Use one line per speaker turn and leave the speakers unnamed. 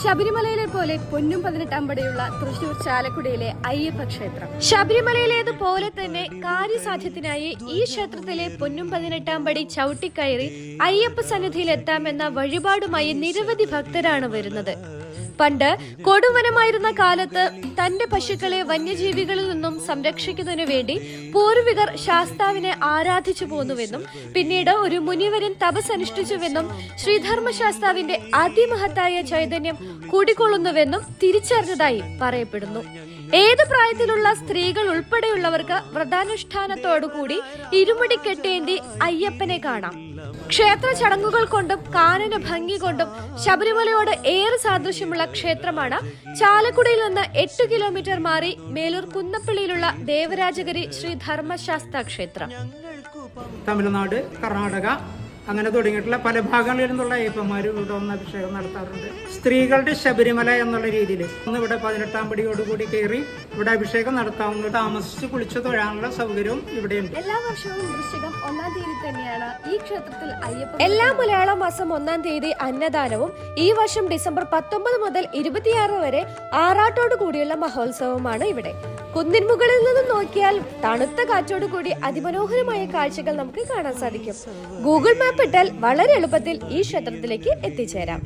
ശബരിമലയിലെ പോലെ പൊന്നും പതിനെട്ടാം പടിയുള്ള തൃശൂർ ചാലക്കുടിയിലെ അയ്യപ്പ ക്ഷേത്രം ശബരിമലയിലേതുപോലെ തന്നെ കാര്യസാധ്യത്തിനായി ഈ ക്ഷേത്രത്തിലെ പൊന്നും പതിനെട്ടാം പടി ചവിട്ടിക്കയറി അയ്യപ്പ സന്നിധിയിൽ എത്താമെന്ന വഴിപാടുമായി നിരവധി ഭക്തരാണ് വരുന്നത്. പണ്ട് കൊടുവനമായിരുന്ന കാലത്ത് തന്റെ പശുക്കളെ വന്യജീവികളിൽ നിന്നും സംരക്ഷിക്കുന്നതിനു വേണ്ടി പൂർവികർ ശാസ്താവിനെ ആരാധിച്ചു പോന്നുവെന്നും പിന്നീട് ഒരു മുനിവരൻ തപസ് അനുഷ്ഠിച്ചുവെന്നും ശ്രീധർമ്മശാസ്താവിന്റെ അതിമഹത്തായ ചൈതന്യം കൂടിക്കൊള്ളുന്നുവെന്നും തിരിച്ചറിഞ്ഞതായി പറയപ്പെടുന്നു. ഏത് പ്രായത്തിലുള്ള സ്ത്രീകൾ ഉൾപ്പെടെയുള്ളവർക്ക് വ്രതാനുഷ്ഠാനത്തോടുകൂടി ഇരുമുടി കെട്ടേന്തി അയ്യപ്പനെ കാണാം. ക്ഷേത്ര ചടങ്ങുകൾ കൊണ്ടും കാനന ഭംഗി കൊണ്ടും ശബരിമലയോട് ഏറെ സാദൃശ്യമുള്ള ക്ഷേത്രമാണ്. ചാലക്കുടിയിൽ നിന്ന് എട്ട് കിലോമീറ്റർ മാറി മേലൂർ കുന്നപ്പള്ളിയിലുള്ള ദേവരാജഗിരി ശ്രീ ധർമ്മശാസ്ത്ര ക്ഷേത്രം.
തമിഴ്നാട് കർണാടക അങ്ങനെ തുടങ്ങിയിട്ടുള്ള പല ഭാഗങ്ങളിൽ നിന്നുള്ള അയ്യപ്പന്മാർ ഇവിടെ വന്ന് അഭിഷേകം നടത്താറുണ്ട്. സ്ത്രീകളുടെ ശബരിമല എന്നുള്ള രീതിയിൽ ഒന്ന് ഇവിടെ പതിനെട്ടാം പടിയോടുകൂടി കയറി ഇവിടെ അഭിഷേകം നടത്താവുന്ന താമസിച്ച് കുളിച്ചു തൊഴാനുള്ള സൗകര്യവും ഇവിടെയുണ്ട്.
എല്ലാ വർഷവും വൃശ്ചികം ഒന്നാം തീയതി തന്നെയാണ് ഈ ക്ഷേത്രത്തിൽ അയ്യപ്പ എല്ലാ മലയാള മാസം ഒന്നാം തീയതി അന്നദാനവും ഈ വർഷം ഡിസംബർ പത്തൊമ്പത് മുതൽ ഇരുപത്തിയാറ് വരെ ആറാട്ടോട് കൂടിയുള്ള മഹോത്സവമാണ് ഇവിടെ. കുന്നിൻ നിന്നും നിന്ന് നോക്കിയാൽ തണുത്ത കാറ്റോട് കൂടി അതിമനോഹരമായ കാഴ്ചകൾ നമുക്ക് കാണാൻ സാധിക്കും. ഗൂഗിൾ മാപ്പ് ഇട്ടാൽ വളരെ എളുപ്പത്തിൽ ഈ ക്ഷേത്രത്തിലേക്ക് എത്തിച്ചേരാം.